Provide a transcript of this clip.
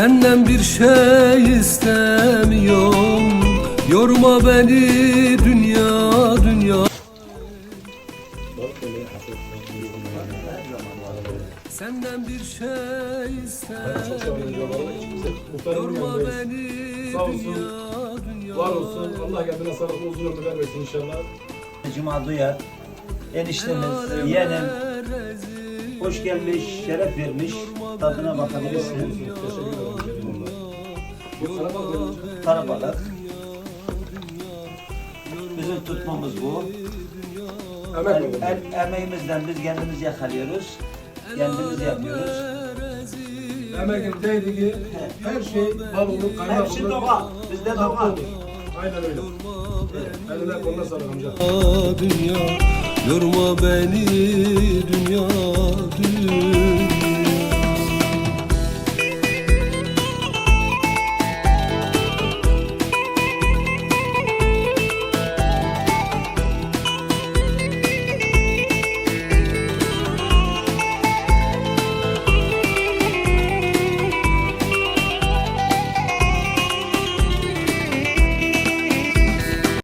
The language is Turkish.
Senden bir şey istemiyorum Yorma beni dünya dünya Senden bir şey istemiyorum Yorma beni dünya dünya Var olsun. Allah kendine sağlıklı uzun ömür vermesin inşallah. Cuma Duyar, eniştemiz, yeğenim, hoş gelmiş, şeref vermiş, tadına bakabilirsin. Teşekkür ederim. Bu. Karabalık. Bizim tutmamız bu. Emek El, verin. el, emeğimizden biz kendimiz yakalıyoruz. Kendimiz yapıyoruz. Emeğin değdiği her şey bal olur, kaymak olur. Hepsi doğal. Bizde olur. Aynen öyle. Eline koluna sağlık amca. dünya Yorma beni dünya